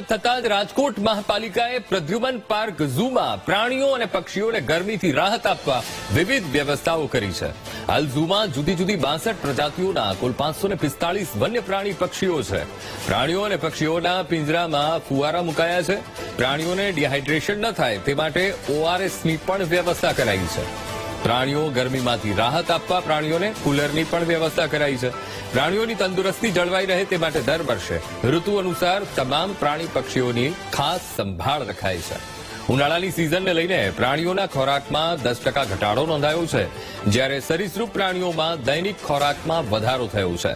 શરૂઆત થતાં જ રાજકોટ મહાપાલિકાએ પ્રદ્યુમન પાર્ક ઝૂમાં પ્રાણીઓ અને પક્ષીઓને ગરમીથી રાહત આપવા વિવિધ વ્યવસ્થાઓ કરી છે. હાલ ઝૂમાં જુદી જુદી બાસઠ પ્રજાતિઓના કુલ પાંચસો પિસ્તાળીસ વન્ય પ્રાણી પક્ષીઓ છે. પ્રાણીઓ અને પક્ષીઓના પિંજરામાં ફુવારા મુકાયા છે. પ્રાણીઓને ડિહાઇડ્રેશન ન થાય તે માટે ઓઆરએસની પણ વ્યવસ્થા કરાઈ છે. પ્રાણીઓ ગરમીમાંથી રાહત આપવા પ્રાણીઓને કુલરની પણ વ્યવસ્થા કરાઈ છે. પ્રાણીઓની તંદુરસ્તી જળવાઈ રહે તે માટે દર વર્ષે ઋતુ અનુસાર તમામ પ્રાણી પક્ષીઓની ખાસ સંભાળ રખાય છે. ઉનાળાની સિઝનને લઈને પ્રાણીઓના ખોરાકમાં દસ ટકા ઘટાડો નોંધાયો છે, જ્યારે સરીસૃપ પ્રાણીઓમાં દૈનિક ખોરાકમાં વધારો થયો છે.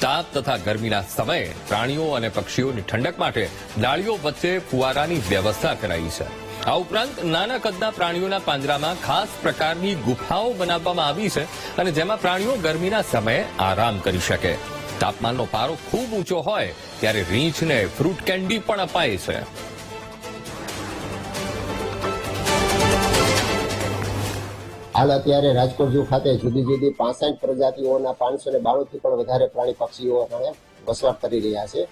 તાપ તથા ગરમીના સમયે પ્રાણીઓ અને પક્ષીઓની ઠંડક માટે ડાળીઓ વચ્ચે ફુવારાની વ્યવસ્થા કરાઈ છે. આ ઉપરાંત નાના કદના પ્રાણીઓના પાંજરામાં ખાસ પ્રકારની ગુફાઓ બનાવવામાં આવી છે અને જેમાં પ્રાણીઓ ગરમીના સમયે આરામ કરી શકે. તાપમાનનો પારો ખૂબ ઊંચો હોય ત્યારે રીંછને ફ્રૂટ કેન્ડી પણ અપાય છે. હાલ અત્યારે રાજકોટ ઝૂ ખાતે જુદી જુદી પાસઠ પ્રજાતિઓના પાંચસો ને બાણું થી પણ વધારે પ્રાણી પક્ષીઓ વસવાટ કરી રહ્યા છે.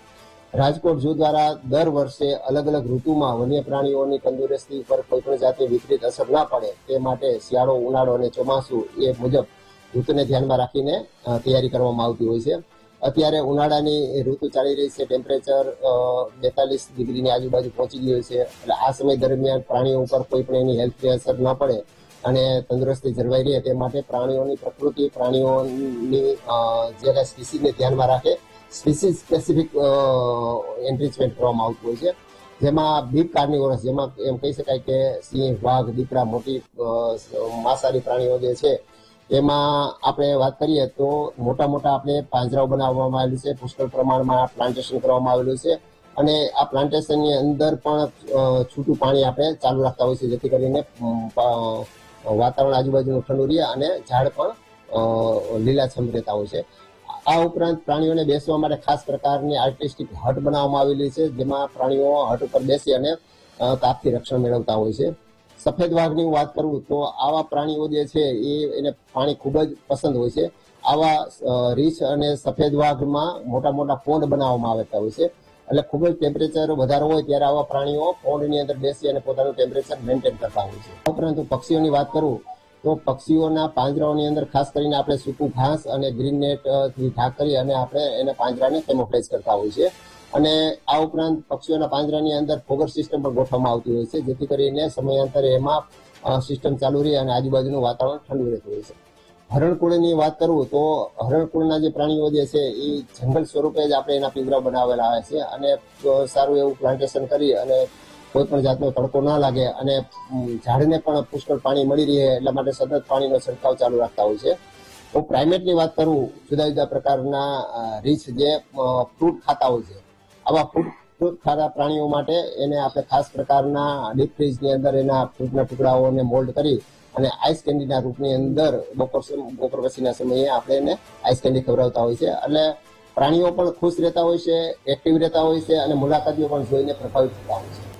રાજકોટ ઝૂ દ્વારા દર વર્ષે અલગ અલગ ઋતુમાં વન્ય પ્રાણીઓની તંદુરસ્તી પર કોઈ પણ જાતની વિપરીત અસર ના પડે તે માટે શિયાળો, ઉનાળો અને ચોમાસું એ મુજબ ઋતુને ધ્યાનમાં રાખીને તૈયારી કરવામાં આવતી હોય છે. અત્યારે ઉનાળાની ઋતુ ચાલી રહી છે. ટેમ્પરેચર બેતાલીસ ડિગ્રીની આજુબાજુ પહોંચી ગયું છે. એટલે આ સમય દરમિયાન પ્રાણીઓ ઉપર કોઈ પણ એની હેલ્થની અસર ન પડે અને તંદુરસ્તી જળવાઈ રહે તે માટે પ્રાણીઓની પ્રકૃતિ, પ્રાણીઓની જે કાંઈ સ્પીસીને ધ્યાનમાં રાખે સ્પીસીસ સ્પેસિફિક એન્ટ્રીચમેન્ટ કરવામાં આવતું હોય છે જેમાં બીપ કાર્નિવોરસ જેમાં એમ કહી શકાય કે સિંહ, વાઘ દીપડા મોટી માંસાહારી પ્રાણીઓ જે છે, એમાં આપણે વાત કરીએ તો મોટા મોટા આપણે પાંજરાઓ બનાવવામાં આવેલું છે, પુષ્કળ પ્રમાણમાં પ્લાન્ટેશન કરવામાં આવેલું છે અને આ પ્લાન્ટેશનની અંદર પણ છૂટું પાણી આપણે ચાલુ રાખતા હોય છે જેથી કરીને વાતાવરણ આજુબાજુનું ઠંડુ રહે અને ઝાડ પણ લીલાછમ રહેતા હોય છે. આ ઉપરાંત પ્રાણીઓને બેસવા માટે ખાસ પ્રકારની આર્ટિસ્ટિક હટ બનાવવામાં આવેલી છે, જેમાં પ્રાણીઓ હટ ઉપર બેસી અને તાપથી રક્ષણ મેળવતા હોય છે. સફેદ વાઘની વાત કરું તો આવા પ્રાણીઓ જે છે, એ એને પાણી ખૂબ જ પસંદ હોય છે. આવા રીછ અને સફેદ વાઘમાં મોટા મોટા પોન્ડ બનાવવામાં આવતા હોય છે. એટલે ખૂબ જ ટેમ્પરેચર વધારે હોય ત્યારે આવા પ્રાણીઓ પોન્ડની અંદર બેસી અને પોતાનું ટેમ્પરેચર મેન્ટેન કરતા હોય છે. ઉપરાંત પક્ષીઓની વાત કરું તો પક્ષીઓના પાંજરાઓની અંદર ખાસ કરીને આપણે સૂકું ઘાસ અને ગ્રીન નેટ અ, થી ઢાક કરી અને આપણે એને પાંજરાને કેમોફ્લાઇઝ કરતા હોય છે અને આ ઉપરાંત પક્ષીઓના પાંજરાની અંદર ફોગર સિસ્ટમ પણ ગોઠવવામાં આવતી હોય છે જેથી કરીને સમયાંતરે એમાં સિસ્ટમ ચાલુ રહે અને આજુબાજુનું વાતાવરણ ઠંડુ રહેતું હોય છે. હરણકુળની વાત કરું તો હરણકુળના જે પ્રાણીઓ જે છે એ જંગલ સ્વરૂપે જ આપણે એના પિંજરા બનાવેલા આવે છે અને સારું એવું પ્લાન્ટેશન કરી અને કોઈ પણ જાતનો તડકો ના લાગે અને ઝાડને પણ પુષ્કળ પાણી મળી રહે એટલા માટે સતત પાણીનો છંટકાવ ચાલુ રાખતા હોય છે. હું પ્રાઇમેટની વાત કરું, જુદા જુદા પ્રકારના રીછ જે ફ્રૂટ ખાતા હોય છે. આવા ફ્રૂટ ફ્રૂટ ખાતા પ્રાણીઓ માટે એને આપણે ખાસ પ્રકારના ડીપ ફ્રીજની અંદર એના ફ્રૂટના ટુકડાઓને મોલ્ડ કરી અને આઈસ કેન્ડીના રૂપની અંદર બપોર બપોર પછીના સમયે આપણે એને આઈસ કેન્ડી ખવડાવતા હોય છે. એટલે પ્રાણીઓ પણ ખુશ રહેતા હોય છે એક્ટિવ રહેતા હોય છે અને મુલાકાતીઓ પણ જોઈને પ્રભાવિત થતા હોય છે.